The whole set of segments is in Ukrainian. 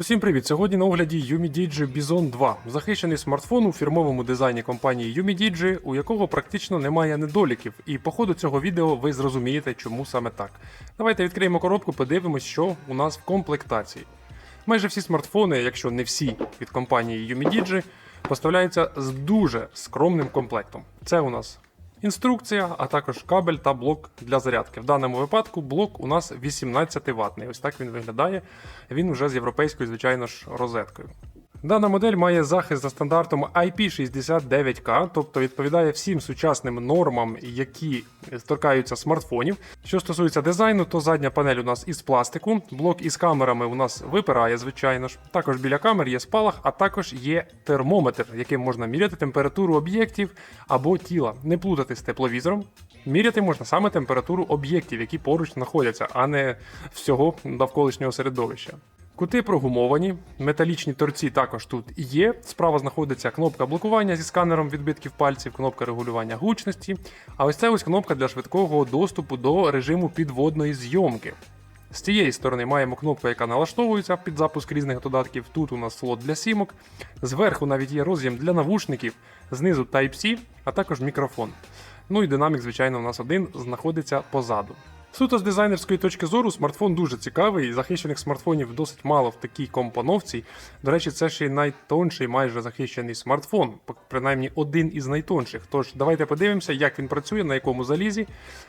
Усім привіт! Сьогодні на огляді UMIDIGI Bison 2, захищений смартфон у фірмовому дизайні компанії UMIDIGI, у якого практично немає недоліків. І по ходу цього відео ви зрозумієте, чому саме так. Давайте відкриємо коробку, подивимось, що у нас в комплектації. Майже всі смартфони, якщо не всі від компанії UMIDIGI, поставляються з дуже скромним комплектом. Це у нас інструкція, а також кабель та блок для зарядки. В даному випадку блок у нас 18 ватний. Ось так він виглядає. Він вже з європейською, звичайно ж, розеткою. Дана модель має захист за стандартом IP69K, тобто відповідає всім сучасним нормам, які торкаються смартфонів. Що стосується дизайну, то задня панель у нас із пластику, блок із камерами у нас випирає, звичайно ж. Також біля камер є спалах, а також є термометр, яким можна міряти температуру об'єктів або тіла. Не плутати з тепловізором. Міряти можна саме температуру об'єктів, які поруч знаходяться, а не всього навколишнього середовища. Кути прогумовані, металічні торці також тут є. Справа знаходиться кнопка блокування зі сканером відбитків пальців, кнопка регулювання гучності. А ось це ось кнопка для швидкого доступу до режиму підводної зйомки. З цієї сторони маємо кнопку, яка налаштовується під запуск різних додатків. Тут у нас слот для сімок. Зверху навіть є роз'єм для навушників, знизу Type-C, а також мікрофон. Ну і динамік, звичайно, у нас один знаходиться позаду. Суто з дизайнерської точки зору смартфон дуже цікавий, захищених смартфонів досить мало в такій компоновці. До речі, це ще найтонший майже захищений смартфон, принаймні один із найтонших. Тож давайте подивимося, як він працює, на якому залізі.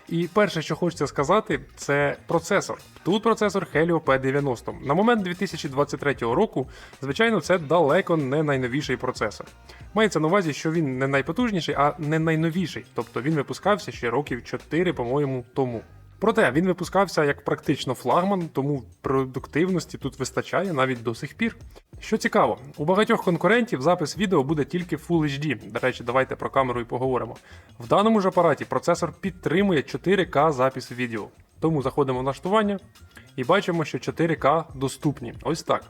І перше, що хочеться сказати, це процесор. Тут процесор Helio P90. На момент 2023 року, звичайно, це далеко не найновіший процесор. Мається на увазі, що він не найпотужніший, а не найновіший. Тобто він випускався ще років 4, по-моєму, тому. Проте він випускався як практично флагман, тому продуктивності тут вистачає навіть до сих пір. Що цікаво, у багатьох конкурентів запис відео буде тільки Full HD. До речі, давайте про камеру і поговоримо. В даному ж апараті процесор підтримує 4К запис відео. Тому заходимо в налаштування і бачимо, що 4К доступні. Ось так.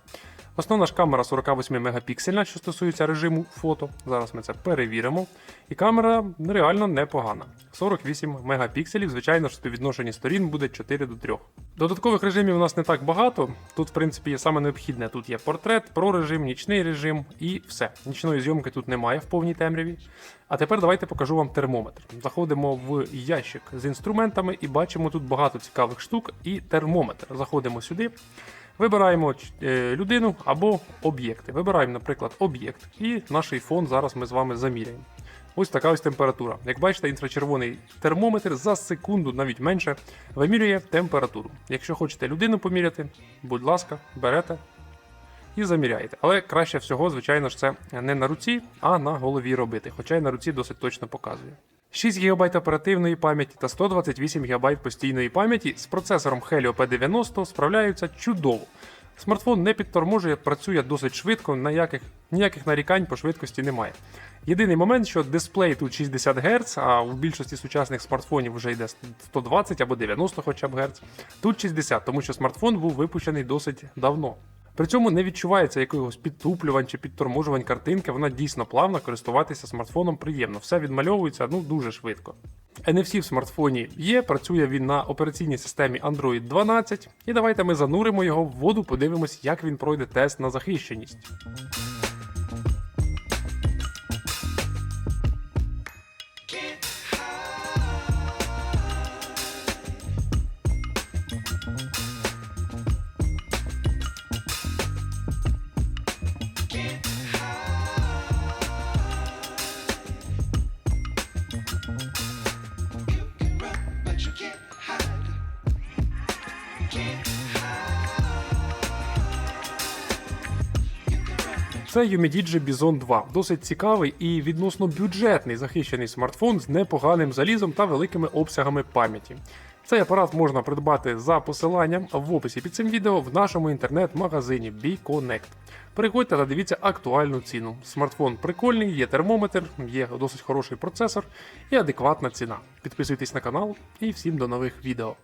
Основна ж камера 48 мегапіксельна, що стосується режиму фото. Зараз ми це перевіримо. І камера реально непогана. 48 мегапікселів, звичайно ж, співвідношенні сторін буде 4 до 3. Додаткових режимів у нас не так багато. Тут, в принципі, є саме необхідне. Тут є портрет, про режим, нічний режим і все. Нічної зйомки тут немає в повній темряві. А тепер давайте покажу вам термометр. Заходимо в ящик з інструментами і бачимо тут багато цікавих штук і термометр. Заходимо сюди. Вибираємо е, людину або об'єкти. Вибираємо, наприклад, об'єкт, і наш фон зараз ми з вами заміряємо. Ось така ось температура. Як бачите, інфрачервоний термометр за секунду, навіть менше, вимірює температуру. Якщо хочете людину поміряти, будь ласка, берете і заміряєте. Але краще всього, звичайно ж, це не на руці, а на голові робити. Хоча й на руці досить точно показує. 6 ГБ оперативної пам'яті та 128 ГБ постійної пам'яті з процесором Helio P90 справляються чудово. Смартфон не підторможує, працює досить швидко, ніяких, ніяких нарікань по швидкості немає. Єдиний момент, що дисплей тут 60 Гц, а в більшості сучасних смартфонів вже йде 120 або 90 хоча б Гц. Тут 60, тому що смартфон був випущений досить давно. При цьому не відчувається якогось підтуплювань чи підторможувань картинки, вона дійсно плавна, користуватися смартфоном приємно. Все відмальовується ну дуже швидко. NFC в смартфоні є, працює він на операційній системі Android 12. І давайте ми зануримо його в воду, подивимось, як він пройде тест на захищеність. Це UMIDIGI Bison 2, досить цікавий і відносно бюджетний захищений смартфон з непоганим залізом та великими обсягами пам'яті. Цей апарат можна придбати за посиланням в описі під цим відео в нашому інтернет-магазині BConnect. Переходьте та дивіться актуальну ціну. Смартфон прикольний, є термометр, є досить хороший процесор і адекватна ціна. Підписуйтесь на канал і всім до нових відео.